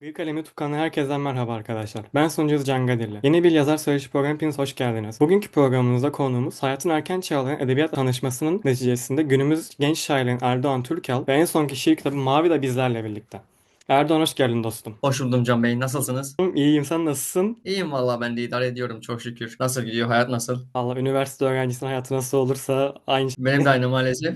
Büyük Kalem YouTube kanalına herkese merhaba arkadaşlar. Ben sunucunuz Can Gadirli. Yeni bir yazar söyleşi programı hepiniz hoş geldiniz. Bugünkü programımızda konuğumuz hayatın erken çağlarının edebiyat tanışmasının neticesinde günümüz genç şairin Erdoğan Türkal ve en sonki şiir kitabı Mavi de bizlerle birlikte. Erdoğan hoş geldin dostum. Hoş buldum Can Bey. Nasılsınız? İyiyim sen nasılsın? İyiyim valla ben de idare ediyorum çok şükür. Nasıl gidiyor? Hayat nasıl? Allah üniversite öğrencisinin hayatı nasıl olursa aynı şey. Benim de aynı maalesef.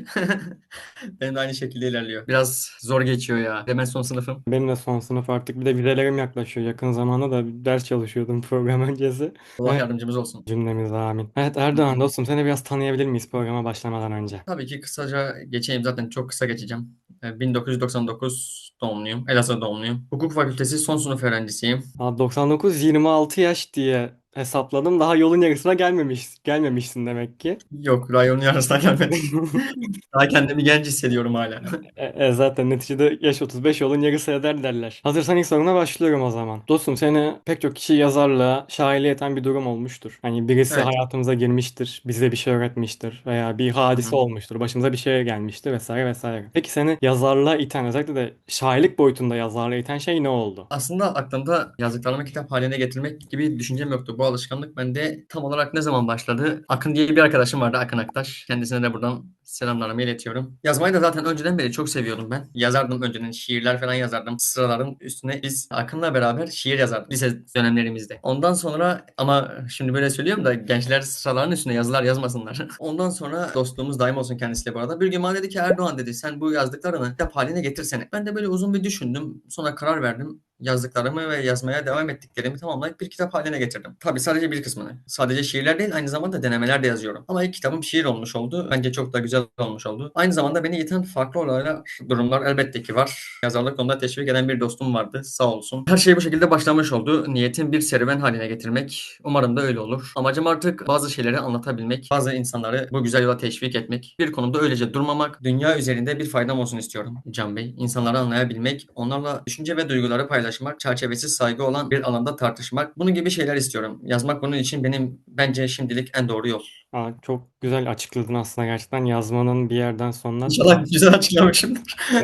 Benim de aynı şekilde ilerliyor. Biraz zor geçiyor ya. Hemen son sınıfım. Benim de son sınıf artık bir de vizelerim yaklaşıyor. Yakın zamanda da bir ders çalışıyordum program öncesi. Allah Evet, yardımcımız olsun. cümlemiz amin. Evet Erdoğan dostum seni biraz tanıyabilir miyiz programa başlamadan önce? Tabii ki kısaca geçeyim. Zaten çok kısa geçeceğim. Ee, 1999 doğumluyum. Elazığ doğumluyum. Hukuk fakültesi son sınıf öğrencisiyim. Aa, 99 26 yaş diye hesapladım. Daha yolun yarısına gelmemiş gelmemişsin demek ki. Yok, rayonun yarısına gelmedim. Daha kendimi genç hissediyorum hala. E, e, zaten neticede yaş 35 yolun yarısı eder derler. Hazırsan ilk soruna başlıyorum o zaman. Dostum seni pek çok kişi yazarlığa, şairliğe iten bir durum olmuştur. Hani birisi Evet. hayatımıza girmiştir, bize bir şey öğretmiştir veya bir Hı hadise hı. olmuştur, başımıza bir şey gelmiştir vesaire vesaire. Peki seni yazarlığa iten, özellikle de şairlik boyutunda yazarlığa iten şey ne oldu? Aslında aklımda yazdıklarımı kitap haline getirmek gibi bir düşüncem yoktu. Bu alışkanlık bende tam olarak ne zaman başladı? Akın diye bir arkadaşım vardı, Akın Aktaş. Kendisine de buradan selamlarımı iletiyorum. Yazmayı da zaten önceden beri çok seviyordum ben. Yazardım önceden, şiirler falan yazardım. Sıraların üstüne biz Akın'la beraber şiir yazardık lise dönemlerimizde. Ondan sonra ama şimdi böyle söylüyorum da gençler sıraların üstüne yazılar yazmasınlar. Ondan sonra dostluğumuz daim olsun kendisiyle bu arada. Bir gün bana dedi ki Erdoğan dedi sen bu yazdıklarını kitap haline getirsene. Ben de böyle uzun bir düşündüm. Sonra karar verdim yazdıklarımı ve yazmaya devam ettiklerimi tamamlayıp bir kitap haline getirdim. Tabii sadece bir kısmını. Sadece şiirler değil aynı zamanda denemeler de yazıyorum. Ama ilk kitabım şiir olmuş oldu. Bence çok da güzel olmuş oldu. Aynı zamanda beni iten farklı olaylar, durumlar elbette ki var. Yazarlık konuda teşvik eden bir dostum vardı. Sağ olsun. Her şey bu şekilde başlamış oldu. Niyetim bir serüven haline getirmek. Umarım da öyle olur. Amacım artık bazı şeyleri anlatabilmek. Bazı insanları bu güzel yola teşvik etmek. Bir konuda öylece durmamak. Dünya üzerinde bir faydam olsun istiyorum Can Bey. İnsanları anlayabilmek. Onlarla düşünce ve duyguları paylaşmak. Çerçevesiz saygı olan bir alanda tartışmak. Bunun gibi şeyler istiyorum. Yazmak bunun için benim bence şimdilik en doğru yol. Aa, çok güzel açıkladın aslında gerçekten yazmanın bir yerden sonra İnşallah güzel açıklamışımdır.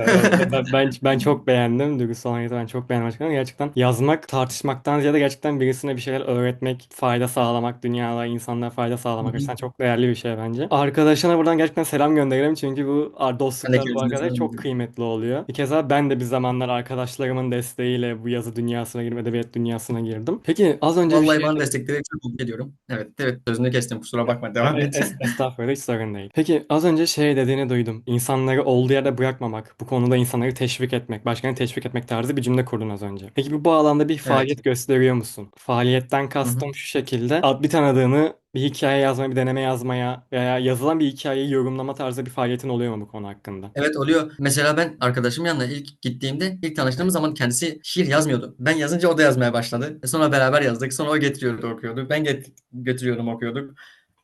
Ben, ben, ben çok beğendim. Olan yeter, ben çok beğendim açıkçası. Gerçekten yazmak, tartışmaktan ziyade gerçekten birisine bir şeyler öğretmek, fayda sağlamak, dünyada insanlara fayda Hı sağlamak hı. açısından çok değerli bir şey bence. Arkadaşına buradan gerçekten selam gönderelim çünkü bu ar- dostluklar bu kendisine arkadaş selam çok kıymetli oluyor. Bir kez daha ben de bir zamanlar arkadaşlarımın desteğiyle bu yazı dünyasına girdim, edebiyat dünyasına girdim. Peki az önce bir Vallahi şey bana destekleri çok mutlu ediyorum. Evet, evet sözünü kestim. Kusura bakma. Devam et. es- Estağfurullah hiç sorun değil. Peki az önce şey dediğini duydum. İnsanları olduğu yerde bırakmamak, bu konuda insanları teşvik etmek, başkalarını teşvik etmek tarzı bir cümle kurdun az önce. Peki bu bağlamda bir Evet. faaliyet gösteriyor musun? Faaliyetten kastım şu şekilde. Bir tanıdığını bir hikaye yazmaya, bir deneme yazmaya veya yazılan bir hikayeyi yorumlama tarzı bir faaliyetin oluyor mu bu konu hakkında? Evet oluyor. Mesela ben arkadaşımın yanına ilk gittiğimde, ilk tanıştığımız zaman kendisi şiir yazmıyordu. Ben yazınca o da yazmaya başladı. E Sonra beraber yazdık. Sonra o getiriyordu, okuyordu. Ben get götürüyordum, okuyorduk.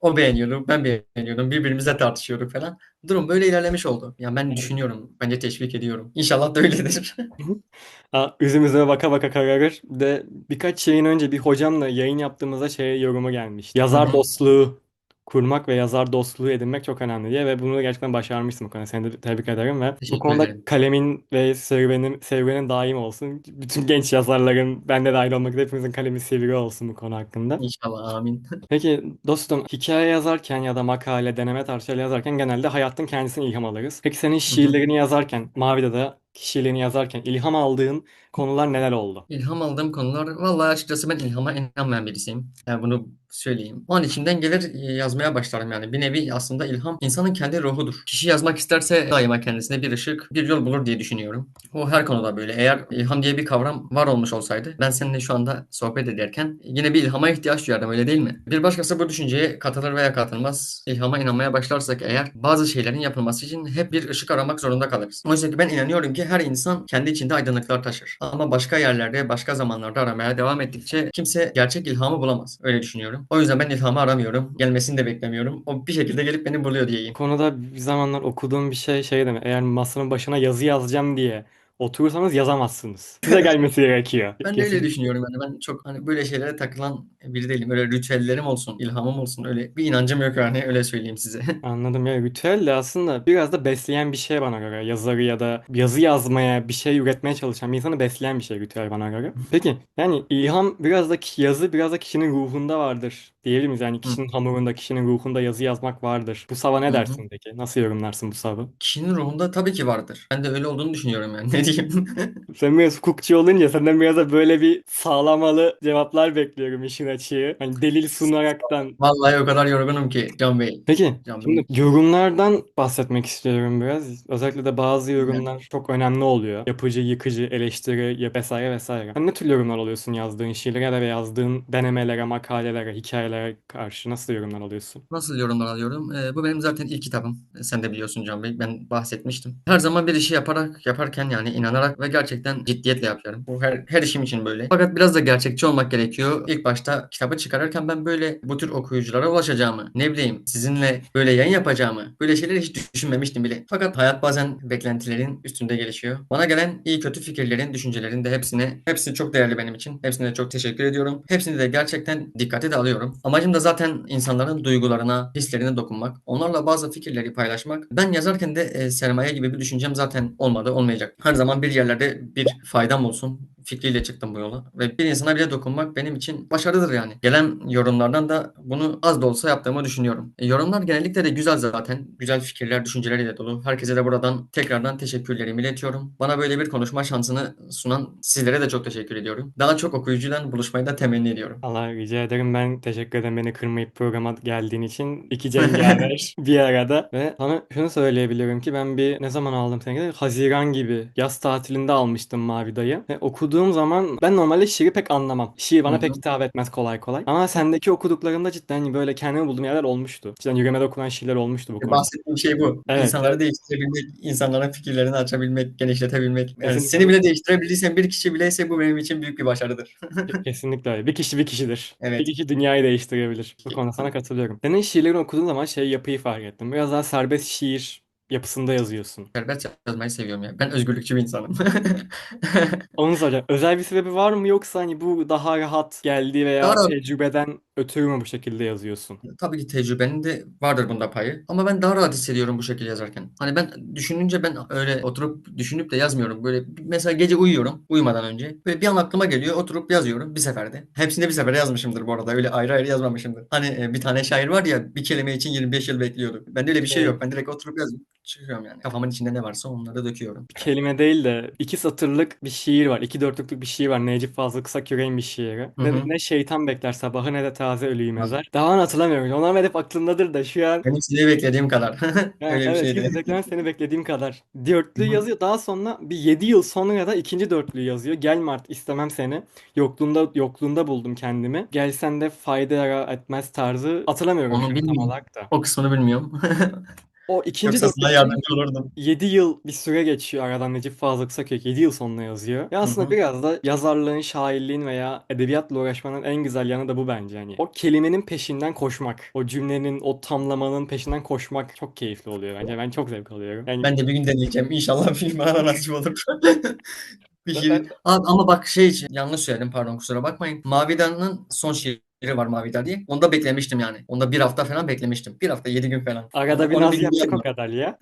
O beğeniyordu, ben beğeniyordum. Birbirimizle tartışıyorduk falan. Durum böyle ilerlemiş oldu. Yani ben düşünüyorum. Bence teşvik ediyorum. İnşallah da öyledir. Aa, üzüm üzüme baka baka kararır. De birkaç yayın önce bir hocamla yayın yaptığımızda şey yorumu gelmiş. Yazar dostluğu kurmak ve yazar dostluğu edinmek çok önemli diye ve bunu da gerçekten başarmışsın bu konuda. Seni de tebrik ederim ve bu Teşekkür konuda ederim. kalemin ve serüvenin, serüvenin daim olsun. Bütün genç yazarların, ben de dahil olmak üzere hepimizin kalemi sivri olsun bu konu hakkında. İnşallah. Amin. Peki dostum hikaye yazarken ya da makale, deneme tarzı yazarken genelde hayatın kendisine ilham alırız. Peki senin şiirlerini yazarken, Mavi'de de şiirlerini yazarken ilham aldığın konular neler oldu? İlham aldığım konular, vallahi açıkçası ben ilhama inanmayan birisiyim. Yani bunu söyleyeyim. O an içimden gelir e, yazmaya başlarım yani. Bir nevi aslında ilham insanın kendi ruhudur. Kişi yazmak isterse daima kendisine bir ışık, bir yol bulur diye düşünüyorum. O her konuda böyle. Eğer ilham diye bir kavram var olmuş olsaydı ben seninle şu anda sohbet ederken yine bir ilhama ihtiyaç duyardım öyle değil mi? Bir başkası bu düşünceye katılır veya katılmaz. İlhama inanmaya başlarsak eğer bazı şeylerin yapılması için hep bir ışık aramak zorunda kalırız. Oysa ki ben inanıyorum ki her insan kendi içinde aydınlıklar taşır. Ama başka yerlerde, başka zamanlarda aramaya devam ettikçe kimse gerçek ilhamı bulamaz. Öyle düşünüyorum. O yüzden ben ilhamı aramıyorum. Gelmesini de beklemiyorum. O bir şekilde gelip beni buluyor Bu diyeyim. konuda bir zamanlar okuduğum bir şey şey demek. Eğer masanın başına yazı yazacağım diye oturursanız yazamazsınız. Size gelmesi gerekiyor. Ben de öyle düşünüyorum yani. Ben çok hani böyle şeylere takılan biri değilim. Öyle ritüellerim olsun, ilhamım olsun. Öyle bir inancım yok yani. Öyle söyleyeyim size. Anladım ya ritüel de aslında biraz da besleyen bir şey bana göre. Yazarı ya da yazı yazmaya, bir şey üretmeye çalışan bir insanı besleyen bir şey ritüel bana göre. Peki yani ilham biraz da yazı biraz da kişinin ruhunda vardır diyebilir miyiz? Yani Hı. kişinin hamurunda, kişinin ruhunda yazı yazmak vardır. Bu sava ne Hı hı. dersin peki? Nasıl yorumlarsın bu savı? Kişinin ruhunda tabii ki vardır. Ben de öyle olduğunu düşünüyorum yani. Ne diyeyim? Sen biraz hukukçu olunca senden biraz da böyle bir sağlamalı cevaplar bekliyorum işin açığı. Hani delil sunaraktan. Vallahi o kadar yorgunum ki Can Bey. Peki Can şimdi Bey. yorumlardan bahsetmek istiyorum biraz. Özellikle de bazı yorumlar çok önemli oluyor. Yapıcı, yıkıcı, eleştiri ya vesaire vesaire. Hani ne tür yorumlar alıyorsun yazdığın şiirlere ya da yazdığın denemelere, makalelere, hikayelere karşı nasıl yorumlar alıyorsun? Nasıl yorumlar alıyorum? Ee, bu benim zaten ilk kitabım. Sen de biliyorsun Can Bey. Ben bahsetmiştim. Her zaman bir işi yaparak, yaparken yani inanarak ve gerçekten ciddiyetle yapıyorum. Bu her, her işim için böyle. Fakat biraz da gerçekçi olmak gerekiyor. İlk başta kitabı çıkarırken ben böyle bu tür okuyuculara ulaşacağımı, ne bileyim sizinle böyle yayın yapacağımı, böyle şeyleri hiç düşünmemiştim bile. Fakat hayat bazen beklentilerin üstünde gelişiyor. Bana gelen iyi kötü fikirlerin, düşüncelerin de hepsine, hepsi çok değerli benim için. Hepsine de çok teşekkür ediyorum. Hepsini de gerçekten dikkate de alıyorum. Amacım da zaten insanların duygularına, hislerine dokunmak. Onlarla bazı fikirleri paylaşmak. Ben yazarken de e, sermaye gibi bir düşüncem zaten olmadı, olmayacak. Her zaman bir yerlerde bir faydam olsun fikriyle çıktım bu yola. Ve bir insana bile dokunmak benim için başarıdır yani. Gelen yorumlardan da bunu az da olsa yaptığımı düşünüyorum. E, yorumlar genellikle de güzel zaten. Güzel fikirler, düşünceleriyle dolu. Herkese de buradan tekrardan teşekkürlerimi iletiyorum. Bana böyle bir konuşma şansını sunan sizlere de çok teşekkür ediyorum. Daha çok okuyucuyla buluşmayı da temenni ediyorum. Allah rica ederim ben teşekkür ederim beni kırmayıp programa geldiğin için. İki cengaver bir arada ve sana şunu söyleyebilirim ki ben bir ne zaman aldım seni? Haziran gibi yaz tatilinde almıştım Mavi Dayı ve okuduğum zaman ben normalde şiiri pek anlamam. Şiir bana hı. pek hitap etmez kolay kolay. Ama sendeki okuduklarımda cidden böyle kendimi bulduğum yerler olmuştu. Cidden yüreğime dokunan şiirler olmuştu bu konuda. Bahsettiğim şey bu. Evet, İnsanları değiştirebilmek, insanların fikirlerini açabilmek, genişletebilmek. Yani Kesinlikle. seni bile değiştirebildiysen bir kişi bileyse bu benim için büyük bir başarıdır. Kesinlikle öyle. Bir kişi bir kişidir. Evet. Bir kişi dünyayı değiştirebilir. Bu konuda sana katılıyorum. Senin şiirlerini okuduğum zaman şey yapıyı fark ettim. Biraz daha serbest şiir yapısında yazıyorsun. Serbest yazmayı seviyorum ya. Ben özgürlükçü bir insanım. Onu soracağım. Özel bir sebebi var mı yoksa hani bu daha rahat geldi veya Daha tecrübeden ötürü mü bu şekilde yazıyorsun? Tabii ki tecrübenin de vardır bunda payı. Ama ben daha rahat hissediyorum bu şekilde yazarken. Hani ben düşününce ben öyle oturup düşünüp de yazmıyorum. Böyle mesela gece uyuyorum uyumadan önce. Böyle bir an aklıma geliyor oturup yazıyorum bir seferde. Hepsini de bir seferde yazmışımdır bu arada. Öyle ayrı ayrı yazmamışımdır. Hani e, bir tane şair var ya bir kelime için 25 yıl bekliyordu. Bende öyle bir şey Evet. yok. Ben direkt oturup yazıyorum. Çıkıyorum yani. Kafamın içinde ne varsa onları döküyorum. Bir kelime değil de iki satırlık bir şiir var. iki dörtlüklük bir şiir var. Necip Fazıl Kısaküre'nin bir şiiri. Hı Ne, hı. ne şeytan bekler sabahı ne de taze ölüyü mezar. Daha an hatırlamıyorum. Onlar hep aklımdadır da şu an Benim sizi beklediğim kadar. Yani öyle bir gerçekten seni beklediğim kadar. Dörtlü Hı hı. yazıyor. Daha sonra bir 7 yıl sonra da ikinci dörtlüyü yazıyor. Gelme artık istemem seni. Yokluğunda yokluğunda buldum kendimi. Gelsen de fayda etmez tarzı. Hatırlamıyorum Onu tam olarak da. O kısmını bilmiyorum. O ikinci Yoksa sana dörtlük yardımcı olurdum. 7 yıl bir süre geçiyor aradan Necip Fazıl Kısakök 7 yıl sonra yazıyor. Ve Hı aslında hı. biraz da yazarlığın, şairliğin veya edebiyatla uğraşmanın en güzel yanı da bu bence. Yani o kelimenin peşinden koşmak, o cümlenin, o tamlamanın peşinden koşmak çok keyifli oluyor bence. Ben çok zevk alıyorum. Yani Ben de bir gün deneyeceğim. İnşallah bir bana nasip olur. bir Abi ama bak şey için yanlış söyledim pardon kusura bakmayın. Mavi Dağ'ın son şiiri var Mavi diye. Onda beklemiştim yani. Onda bir hafta falan beklemiştim. Bir hafta yedi gün falan. arada bir Onu naz bir yapacak o kadar ya.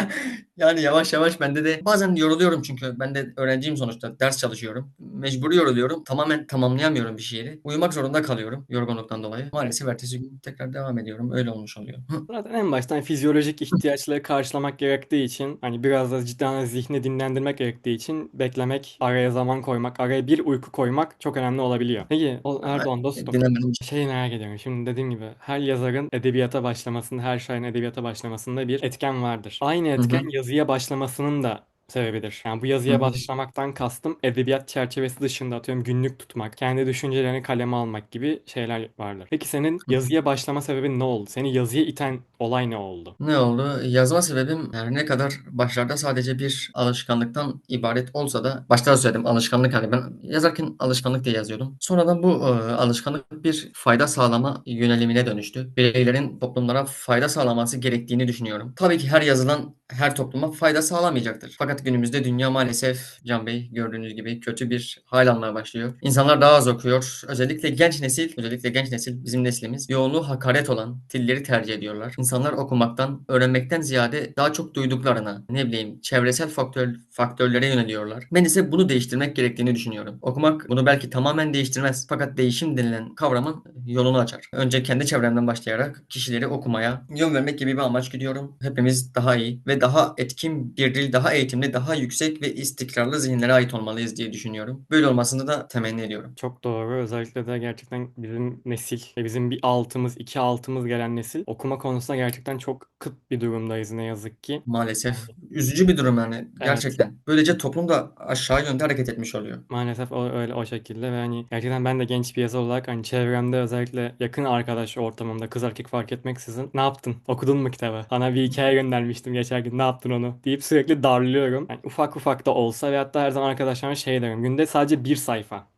yani yavaş yavaş bende de bazen yoruluyorum çünkü ben de öğrenciyim sonuçta ders çalışıyorum. Mecbur yoruluyorum. Tamamen tamamlayamıyorum bir şiiri. Uyumak zorunda kalıyorum yorgunluktan dolayı. Maalesef ertesi gün tekrar devam ediyorum. Öyle olmuş oluyor. Zaten en baştan fizyolojik ihtiyaçları karşılamak gerektiği için hani biraz da cidden zihni dinlendirmek gerektiği için beklemek, araya zaman koymak, araya bir uyku koymak çok önemli olabiliyor. Peki Erdoğan dostum. Dinlenmedim için. Şeyi merak ediyorum. Şimdi dediğim gibi her yazarın edebiyata başlamasında, her şairin edebiyata başlamasında bir etken vardır. Aynı Hı etken hı. yazıya başlamasının da sebebidir. Yani bu Hı yazıya hı. başlamaktan kastım edebiyat çerçevesi dışında atıyorum günlük tutmak, kendi düşüncelerini kaleme almak gibi şeyler vardır. Peki senin yazıya başlama sebebin ne oldu? Seni yazıya iten olay ne oldu? Ne oldu? Yazma sebebim her ne kadar başlarda sadece bir alışkanlıktan ibaret olsa da başta da söyledim alışkanlık hani ben yazarken alışkanlık diye yazıyordum. Sonradan bu e, alışkanlık bir fayda sağlama yönelimine dönüştü. Bireylerin toplumlara fayda sağlaması gerektiğini düşünüyorum. Tabii ki her yazılan her topluma fayda sağlamayacaktır. Fakat günümüzde dünya maalesef Can Bey gördüğünüz gibi kötü bir hal almaya başlıyor. İnsanlar daha az okuyor. Özellikle genç nesil, özellikle genç nesil bizim neslimiz yoğunluğu hakaret olan dilleri tercih ediyorlar. İnsanlar okumaktan, öğrenmekten ziyade daha çok duyduklarına, ne bileyim çevresel faktör, faktörlere yöneliyorlar. Ben ise bunu değiştirmek gerektiğini düşünüyorum. Okumak bunu belki tamamen değiştirmez. Fakat değişim denilen kavramın yolunu açar. Önce kendi çevremden başlayarak kişileri okumaya yön vermek gibi bir amaç gidiyorum. Hepimiz daha iyi ve daha etkin bir dil, daha eğitimli, daha yüksek ve istikrarlı zihinlere ait olmalıyız diye düşünüyorum. Böyle olmasını da temenni ediyorum. Çok doğru. Özellikle de gerçekten bizim nesil ve bizim bir altımız, iki altımız gelen nesil okuma konusunda gerçekten çok kıt bir durumdayız ne yazık ki. Maalesef. Üzücü bir durum yani gerçekten. Böylece toplum da aşağı yönde hareket etmiş oluyor. Maalesef o, öyle o şekilde ve hani gerçekten ben de genç bir yazar olarak hani çevremde özellikle yakın arkadaş ortamımda kız erkek fark etmeksizin ne yaptın? Okudun mu kitabı? Sana bir hikaye göndermiştim geçen ne yaptın onu? deyip sürekli darlıyorum. Yani ufak ufak da olsa ve hatta her zaman arkadaşlarıma şey derim. Günde sadece bir sayfa.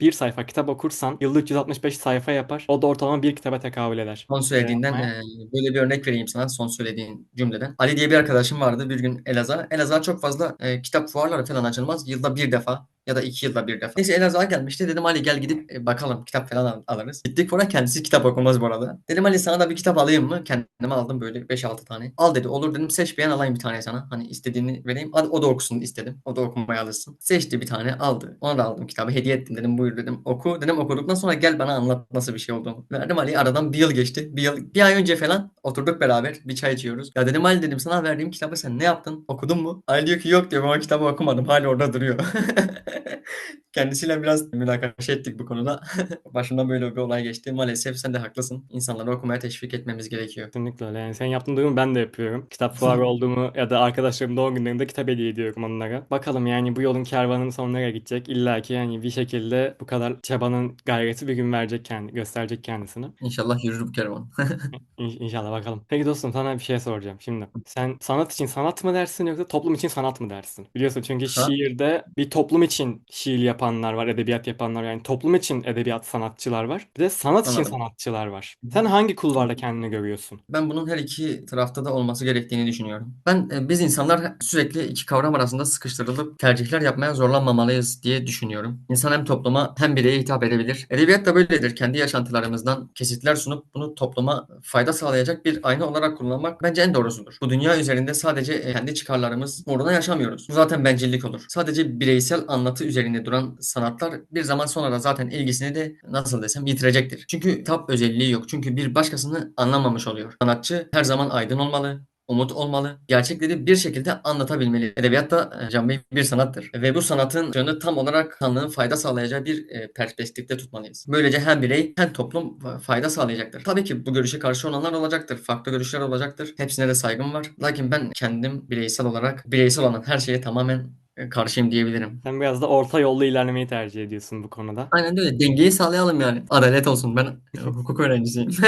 Bir sayfa kitap okursan yılda 365 sayfa yapar. O da ortalama bir kitaba tekabül eder. Son söylediğinden eee, böyle bir örnek vereyim sana son söylediğin cümleden. Ali diye bir arkadaşım vardı bir gün Elazığ'a. Elazığ'a çok fazla eee, kitap fuarları falan açılmaz. Yılda bir defa ya da iki yılda bir defa. Neyse Elazığ'a gelmişti. Dedim Ali gel gidip e, bakalım kitap falan al- alırız. Gittik fuara kendisi kitap okumaz bu arada. Dedim Ali sana da bir kitap alayım mı? Kendime aldım böyle 5-6 tane. Al dedi olur dedim seç beğen alayım bir tane sana. Hani istediğini vereyim. Hadi o da okusun istedim. O da okumaya alışsın. Seçti bir tane aldı. Ona da aldım kitabı hediye ettim dedim buyur dedim oku. Dedim okuduktan sonra gel bana anlat nasıl bir şey olduğunu. Verdim Ali aradan bir yıl geçti. Bir yıl, bir ay önce falan oturduk beraber bir çay içiyoruz. Ya dedim Ali dedim sana verdiğim kitabı sen ne yaptın? Okudun mu? Ali diyor ki yok diyor ben o kitabı okumadım. Hala orada duruyor. Kendisiyle biraz münakaşa ettik bu konuda. Başımdan böyle bir olay geçti. Maalesef sen de haklısın. İnsanları okumaya teşvik etmemiz gerekiyor. Kesinlikle öyle. Yani senin yaptığın durumu ben de yapıyorum. Kitap fuarı olduğumu ya da arkadaşlarım doğum günlerinde kitap hediye ediyorum onlara. Bakalım yani bu yolun kervanın sonu nereye gidecek? İlla ki yani bir şekilde bu kadar çabanın gayreti bir gün verecek kendi, gösterecek kendisini. İnşallah yürür bu kervan. İn- İnşallah bakalım. Peki dostum sana bir şey soracağım şimdi. Sen sanat için sanat mı dersin yoksa toplum için sanat mı dersin? Biliyorsun çünkü Ha? şiirde bir toplum için şiir yapanlar var, edebiyat yapanlar. Yani toplum için edebiyat sanatçılar var. Bir de sanat için Anladım. sanatçılar var. Sen hangi kulvarda kendini görüyorsun? Ben bunun her iki tarafta da olması gerektiğini düşünüyorum. Ben e, biz insanlar sürekli iki kavram arasında sıkıştırılıp tercihler yapmaya zorlanmamalıyız diye düşünüyorum. İnsan hem topluma hem bireye hitap edebilir. Edebiyat da böyledir. Kendi yaşantılarımızdan kesitler sunup bunu topluma fayda sağlayacak bir ayna olarak kullanmak bence en doğrusudur. Bu dünya üzerinde sadece e, kendi çıkarlarımız uğruna yaşamıyoruz. Bu zaten bencillik olur. Sadece bireysel anlatı üzerinde duran sanatlar bir zaman sonra zaten ilgisini de nasıl desem yitirecektir. Çünkü kitap özelliği yok. Çünkü bir başkasını anlamamış oluyor. Sanatçı her zaman aydın olmalı, umut olmalı. Gerçekleri bir şekilde anlatabilmeli. Edebiyat da e, Can Bey bir sanattır. Ve bu sanatın yönü tam olarak kanlığın fayda sağlayacağı bir e, perspektifte tutmalıyız. Böylece hem birey hem toplum fa- fayda sağlayacaktır. Tabii ki bu görüşe karşı olanlar olacaktır. Farklı görüşler olacaktır. Hepsine de saygım var. Lakin ben kendim bireysel olarak bireysel olan her şeye tamamen e, karşıyım diyebilirim. Sen biraz da orta yolda ilerlemeyi tercih ediyorsun bu konuda. Aynen öyle. Dengeyi sağlayalım yani. Adalet olsun. Ben hukuk öğrencisiyim.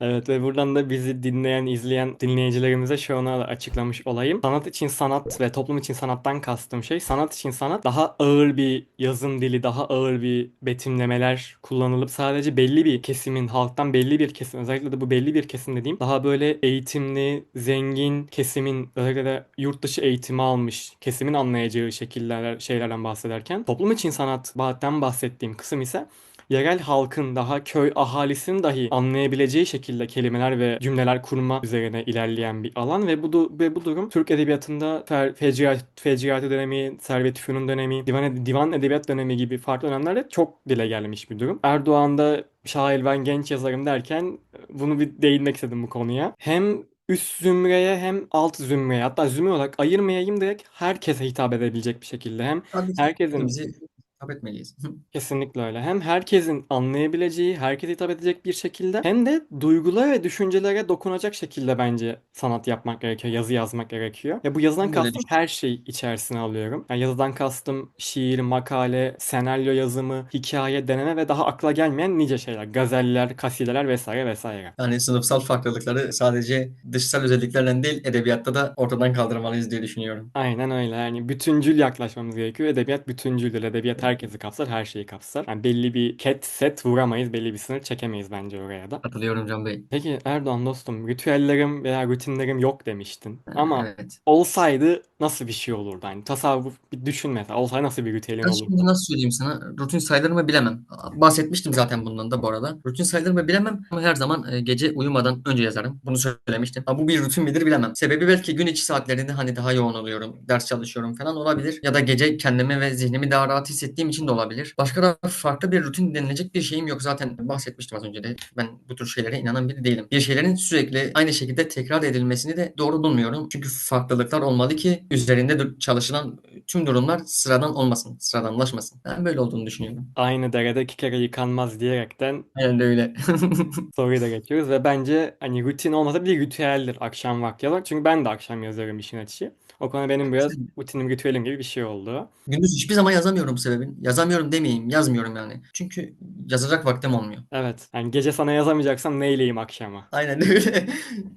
Evet ve buradan da bizi dinleyen, izleyen dinleyicilerimize şunu açıklamış olayım. Sanat için sanat ve toplum için sanattan kastım şey, sanat için sanat daha ağır bir yazım dili, daha ağır bir betimlemeler kullanılıp sadece belli bir kesimin, halktan belli bir kesim, özellikle de bu belli bir kesim dediğim daha böyle eğitimli, zengin kesimin, özellikle de yurt dışı eğitimi almış kesimin anlayacağı şekiller, şeylerden bahsederken toplum için sanattan bahsettiğim kısım ise yerel halkın daha köy ahalisinin dahi anlayabileceği şekilde kelimeler ve cümleler kurma üzerine ilerleyen bir alan ve bu ve bu durum Türk edebiyatında Fer- Fecriyat Fecriati dönemi, Servet-i Fünun dönemi, divan, divan edebiyat dönemi gibi farklı dönemlerde çok dile gelmiş bir durum. Erdoğan'da şair ben genç yazarım derken bunu bir değinmek istedim bu konuya. Hem üst zümreye hem alt zümreye hatta zümre olarak ayırmayayım direkt herkese hitap edebilecek bir şekilde hem Tabii ki. herkesin hepimizi hitap etmeliyiz. Kesinlikle öyle. Hem herkesin anlayabileceği, herkese hitap edecek bir şekilde hem de duygulara ve düşüncelere dokunacak şekilde bence sanat yapmak gerekiyor, yazı yazmak gerekiyor. Ya bu yazıdan öyle kastım her şey içerisine alıyorum. Yani yazıdan kastım şiir, makale, senaryo yazımı, hikaye, deneme ve daha akla gelmeyen nice şeyler. Gazeller, kasideler vesaire vesaire. Yani sınıfsal farklılıkları sadece dışsal özelliklerle değil edebiyatta da ortadan kaldırmalıyız diye düşünüyorum. Aynen öyle. Yani bütüncül yaklaşmamız gerekiyor. Edebiyat bütüncüldür. Edebiyat herkesi kapsar, her şeyi kapsar. Yani belli bir cat set vuramayız, belli bir sınır çekemeyiz bence oraya da. Katılıyorum Can Bey. Peki Erdoğan dostum, ritüellerim veya rutinlerim yok demiştin. Ama Evet. olsaydı nasıl bir şey olurdu? Hani tasavvuf bir düşün mesela. Olsaydı nasıl bir ritüelin olurdu? şimdi nasıl söyleyeyim sana? Rutin sayılır mı bilemem. Bahsetmiştim zaten bundan da bu arada. Rutin sayılır mı bilemem ama her zaman e, gece uyumadan önce yazarım. Bunu söylemiştim. Ama bu bir rutin midir bilemem. Sebebi belki gün içi saatlerinde hani daha yoğun oluyorum. Ders çalışıyorum falan olabilir. Ya da gece kendimi ve zihnimi daha rahat hissettiğim için de olabilir. Başka da farklı bir rutin denilecek bir şeyim yok. Zaten bahsetmiştim az önce de. Ben bu tür şeylere inanan biri değilim. Bir şeylerin sürekli aynı şekilde tekrar edilmesini de doğru bulmuyorum. Çünkü farklılıklar olmalı ki üzerinde çalışılan tüm durumlar sıradan olmasın, sıradanlaşmasın. Ben böyle olduğunu düşünüyorum. Aynı derede iki kere yıkanmaz diyerekten Aynen öyle. soruyu da geçiyoruz ve bence hani rutin olmasa bir ritüeldir akşam vakti yazmak. Çünkü ben de akşam yazıyorum işin açığı. O konuda benim biraz rutinim, ritüelim gibi bir şey oldu. Gündüz hiçbir zaman yazamıyorum bu sebebin. Yazamıyorum demeyeyim, yazmıyorum yani. Çünkü yazacak vaktim olmuyor. Evet. Yani gece sana yazamayacaksam neyleyeyim akşama? Aynen öyle.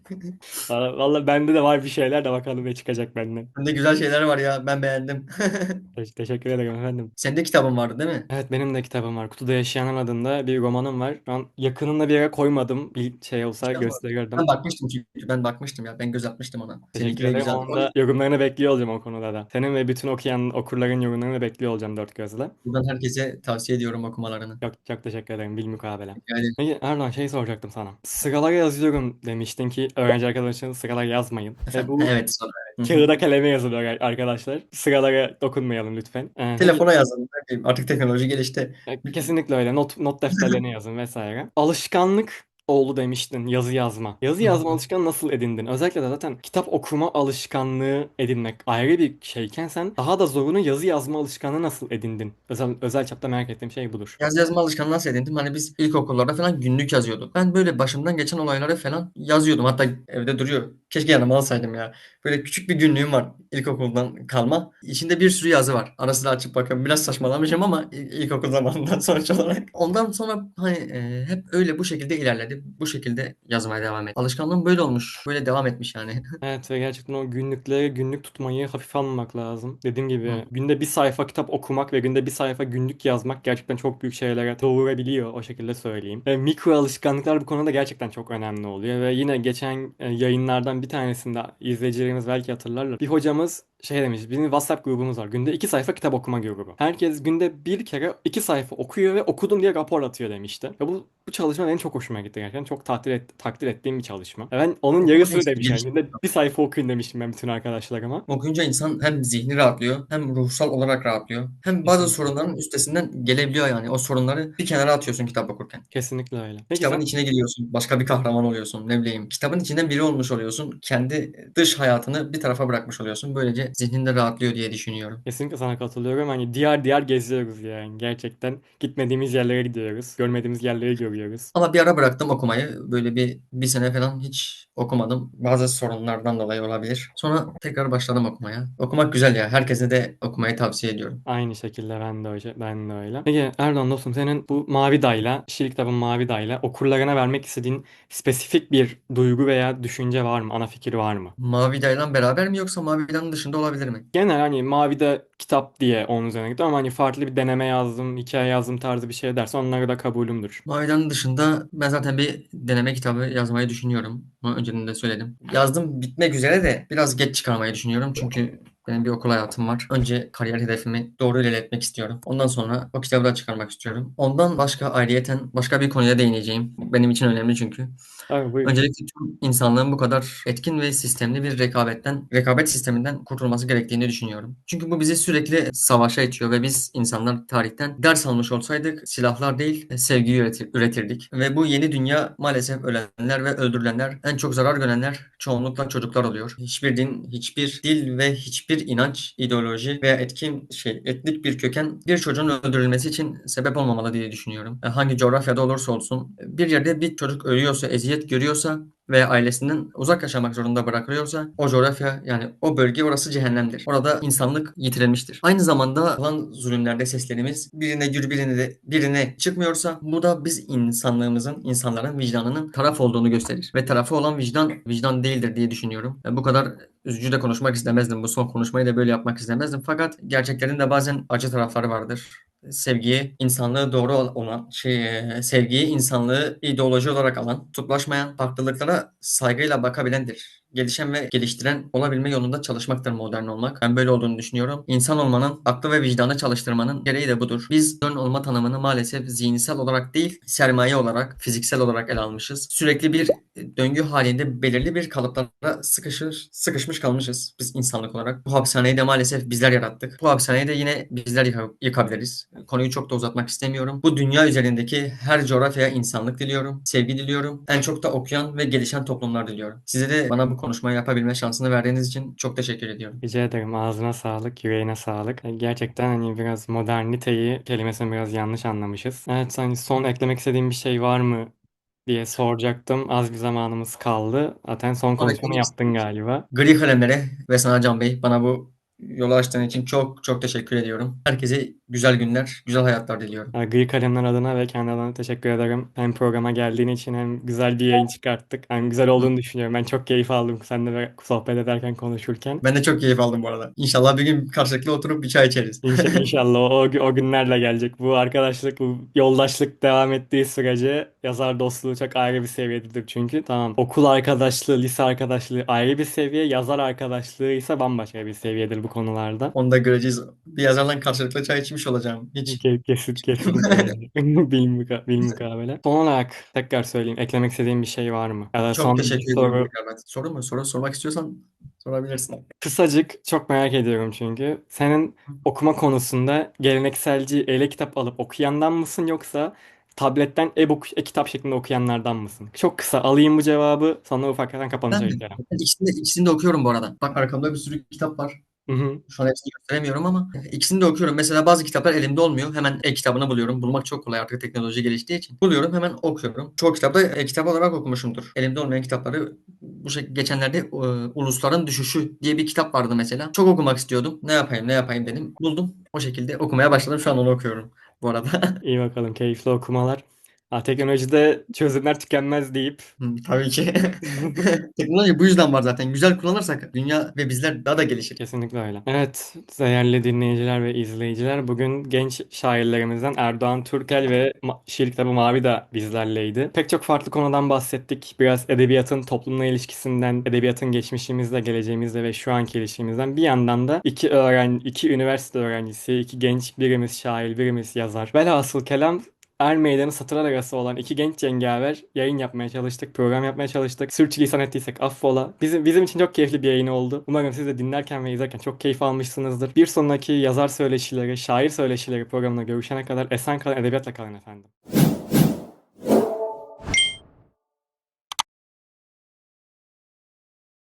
Valla valla bende de var bir şeyler de bakalım ne çıkacak benden. Bende güzel şeyler var ya. Ben beğendim. Te- teşekkür ederim efendim. Senin de kitabın vardı değil mi? Evet benim de kitabım var. Kutuda Yaşayanlar adında bir romanım var. Şu an yakınında bir yere koymadım. Bir şey olsa gösterirdim. Ben bakmıştım çünkü. Ben bakmıştım ya. Ben göz atmıştım ona. Seninki Teşekkür de ederim. güzel. Onun da yorumlarını bekliyor olacağım o konuda da. Senin ve bütün okuyan okurların yorumlarını bekliyor olacağım dört gözle. Buradan herkese tavsiye ediyorum okumalarını. Çok çok teşekkür ederim. Bilmukabele. Yani Peki Erdoğan şey soracaktım sana. Sıralara yazıyorum demiştin ki öğrenci arkadaşlarınız sıralar yazmayın. Ve bu evet sonra. Kağıda kaleme yazılıyor arkadaşlar. Sıralara dokunmayalım lütfen. Ee, Telefona yazın. Artık teknoloji gelişti. peki- kesinlikle öyle. Not, not defterlerine yazın vesaire. Alışkanlık oldu demiştin yazı yazma. Yazı yazma alışkanlığı nasıl edindin? Özellikle de zaten kitap okuma alışkanlığı edinmek ayrı bir şeyken sen daha da zorunu yazı yazma alışkanlığı nasıl edindin? Özel, özel çapta merak ettiğim şey budur. Yaz yazma alışkanlığı nasıl edindim? Hani biz ilkokullarda falan günlük yazıyorduk. Ben böyle başımdan geçen olayları falan yazıyordum. Hatta evde duruyor. Keşke yanıma alsaydım ya. Böyle küçük bir günlüğüm var ilkokuldan kalma. İçinde bir sürü yazı var. Ara sıra açıp bakıyorum. Biraz saçmalamışım ama il- ilkokul zamanından sonuç olarak. Ondan sonra hani e, hep öyle bu şekilde ilerledi. Bu şekilde yazmaya devam etti. Alışkanlığım böyle olmuş. Böyle devam etmiş yani. Evet ve gerçekten o günlükleri günlük tutmayı hafife almamak lazım. Dediğim gibi Hı. günde bir sayfa kitap okumak ve günde bir sayfa günlük yazmak gerçekten çok büyük şeylere doğurabiliyor o şekilde söyleyeyim. Ve mikro alışkanlıklar bu konuda gerçekten çok önemli oluyor ve yine geçen e, yayınlardan bir tanesinde izleyicilerimiz belki hatırlarlar. Bir hocamız şey demiş, bizim WhatsApp grubumuz var. Günde iki sayfa kitap okuma grubu. Herkes günde bir kere iki sayfa okuyor ve okudum diye rapor atıyor demişti. Ve bu, bu çalışma benim çok hoşuma gitti gerçekten. Çok takdir, et, takdir ettiğim bir çalışma. Ben onun yarısını demişim. Yani günde bir sayfa okuyun demiştim ben bütün arkadaşlarıma. Okuyunca insan hem zihni rahatlıyor hem ruhsal olarak rahatlıyor. Hem bazı sorunların üstesinden gelebiliyor yani. O sorunları bir kenara atıyorsun kitap okurken. Kesinlikle öyle. Peki Kitabın sen içine giriyorsun. Başka bir kahraman oluyorsun. Ne bileyim. Kitabın içinden biri olmuş oluyorsun. Kendi dış hayatını bir tarafa bırakmış oluyorsun. Böylece zihnin de rahatlıyor diye düşünüyorum. kesinlikle sana katılıyorum. Hani diğer diğer geziyoruz yani. Gerçekten gitmediğimiz yerlere gidiyoruz. Görmediğimiz yerleri görüyoruz. Ama bir ara bıraktım okumayı. Böyle bir bir sene falan hiç okumadım. Bazı sorunlardan dolayı olabilir. Sonra tekrar başladım okumaya. Okumak güzel ya. Herkese de okumayı tavsiye ediyorum. Aynı şekilde ben de öyle. Ben de öyle. Peki Erdoğan dostum senin bu Mavi Dayla, şiir kitabın Mavi Dayla okurlarına vermek istediğin spesifik bir duygu veya düşünce var mı? Ana fikir var mı? Mavi Dayı'dan beraber mi yoksa Mavi Dayı'nın dışında olabilir mi? Genel hani Mavi'de kitap diye onun üzerine gidiyor ama hani farklı bir deneme yazdım, hikaye yazdım tarzı bir şey derse onlara da kabulümdür. Mavi'den dışında ben zaten bir deneme kitabı yazmayı düşünüyorum. Bunu önceden de söyledim. Yazdım bitmek üzere de biraz geç çıkarmayı düşünüyorum. Çünkü benim bir okul hayatım var. Önce kariyer hedefimi doğru ilerletmek istiyorum. Ondan sonra o kitabı da çıkarmak istiyorum. Ondan başka ayrıyeten başka bir konuya değineceğim. Benim için önemli çünkü. Abi. Öncelikle tüm insanlığın bu kadar etkin ve sistemli bir rekabetten, rekabet sisteminden kurtulması gerektiğini düşünüyorum. Çünkü bu bizi sürekli savaşa itiyor ve biz insanlar tarihten ders almış olsaydık silahlar değil sevgiyi üretir- üretirdik. Ve bu yeni dünya maalesef ölenler ve öldürülenler, en çok zarar görenler çoğunlukla çocuklar oluyor. Hiçbir din, hiçbir dil ve hiçbir inanç, ideoloji veya etkin şey, etnik bir köken bir çocuğun öldürülmesi için sebep olmamalı diye düşünüyorum. E, Hangi coğrafyada olursa olsun bir yerde bir çocuk ölüyorsa, eziyet görüyorsa veya ailesinden uzak yaşamak zorunda bırakılıyorsa o coğrafya yani o bölge orası cehennemdir. Orada insanlık yitirilmiştir. Aynı zamanda olan zulümlerde seslerimiz birine gür birine de birine çıkmıyorsa bu da biz insanlığımızın, insanların vicdanının taraf olduğunu gösterir. Ve tarafı olan vicdan vicdan değildir diye düşünüyorum. Ben bu kadar üzücü de konuşmak istemezdim. Bu son konuşmayı da böyle yapmak istemezdim. Fakat gerçeklerin de bazen acı tarafları vardır. Sevgiyi, insanlığı doğru olan, şey, e, sevgiyi, insanlığı ideoloji olarak alan, kutuplaşmayan, farklılıklara saygıyla bakabilendir. Gelişen ve geliştiren olabilme yolunda çalışmaktır modern olmak. Ben böyle olduğunu düşünüyorum. İnsan olmanın, aklı ve vicdanı çalıştırmanın gereği de budur. Biz modern olma tanımını maalesef zihinsel olarak değil, sermaye olarak, fiziksel olarak ele almışız. Sürekli bir döngü halinde belirli bir kalıplara sıkışır, sıkışmış kalmışız biz insanlık olarak. Bu hapishaneyi de maalesef bizler yarattık. Bu hapishaneyi de yine bizler yıka- yıkabiliriz. Konuyu çok da uzatmak istemiyorum. Bu dünya üzerindeki her coğrafyaya insanlık diliyorum, sevgi diliyorum. En çok da okuyan ve gelişen toplumlar diliyorum. Size de bana bu konuşmayı yapabilme şansını verdiğiniz için çok teşekkür ediyorum. Rica ederim. Ağzına sağlık, yüreğine sağlık. E, Gerçekten hani biraz moderniteyi kelimesini biraz yanlış anlamışız. Evet hani son eklemek istediğim bir şey var mı diye soracaktım. Az bir zamanımız kaldı. Zaten son konuşmanı yaptın galiba. Gri kalemlere ve sana Can Bey bana bu yolu açtığın için çok çok teşekkür ediyorum. Herkese güzel günler, güzel hayatlar diliyorum. Gri Kalemler adına ve kendi adına teşekkür ederim. Hem programa geldiğin için hem güzel bir yayın çıkarttık. Hem güzel olduğunu düşünüyorum. Ben çok keyif aldım seninle sohbet ederken, konuşurken. Ben de çok keyif aldım bu arada. İnşallah bir gün karşılıklı oturup bir çay içeriz. İnşa- İnşallah o, o günlerle gelecek. Bu arkadaşlık, bu yoldaşlık devam ettiği sürece yazar dostluğu çok ayrı bir seviyededir çünkü. Tamam okul arkadaşlığı, lise arkadaşlığı ayrı bir seviye, yazar arkadaşlığı ise bambaşka bir seviyedir bu konularda. Onu da göreceğiz. Bir yazarla karşılıklı çay içmiş olacağım. Hiç. Ke- Kesin kesin. Bilmuka, bilmukabele. Son olarak tekrar söyleyeyim. Eklemek istediğim bir şey var mı? Ya da Çok son teşekkür soru. ediyorum. Rekabet. Soru mu? Soru sormak istiyorsan sorabilirsin. Kısacık çok merak ediyorum çünkü. Senin okuma konusunda gelenekselci ele kitap alıp okuyandan mısın yoksa tabletten e-book, e-kitap şeklinde okuyanlardan mısın? Çok kısa alayım bu cevabı sonra ufaktan kapanışa Ben ben ikisini, de, ikisini de okuyorum bu arada. Bak arkamda bir sürü kitap var. Hı hı. Şu an hepsini gösteremiyorum ama ikisini de okuyorum. Mesela bazı kitaplar elimde olmuyor. Hemen e-kitabını buluyorum. Bulmak çok kolay artık teknoloji geliştiği için. Buluyorum hemen okuyorum. Çoğu kitapta e-kitap olarak okumuşumdur. Elimde olmayan kitapları bu şey geçenlerde e, Ulusların Düşüşü diye bir kitap vardı mesela. Çok okumak istiyordum. Ne yapayım ne yapayım dedim. Buldum. O şekilde okumaya başladım. Şu an onu okuyorum bu arada. İyi bakalım keyifli okumalar. Ha, teknolojide çözümler tükenmez deyip Hı, Tabii ki. Teknoloji bu yüzden var zaten. Güzel kullanırsak dünya ve bizler daha da gelişir. Kesinlikle öyle. Evet, değerli dinleyiciler ve izleyiciler, bugün genç şairlerimizden Erdoğan Türkel ve Ma- şiir kitabı Mavi da bizlerleydi. Pek çok farklı konudan bahsettik. Biraz edebiyatın toplumla ilişkisinden, edebiyatın geçmişimizle, geleceğimizle ve şu anki ilişkimizden bir yandan da iki öğren iki üniversite öğrencisi, iki genç, birimiz şair, birimiz yazar. Velhasıl kelam Er Meydanı satırlar arası olan iki genç cengaver yayın yapmaya çalıştık, program yapmaya çalıştık. Sürçülisan ettiysek affola. Bizim, bizim için çok keyifli bir yayın oldu. Umarım siz de dinlerken ve izlerken çok keyif almışsınızdır. Bir sonraki yazar söyleşileri, şair söyleşileri programına görüşene kadar esen kalın, edebiyatla kalın efendim.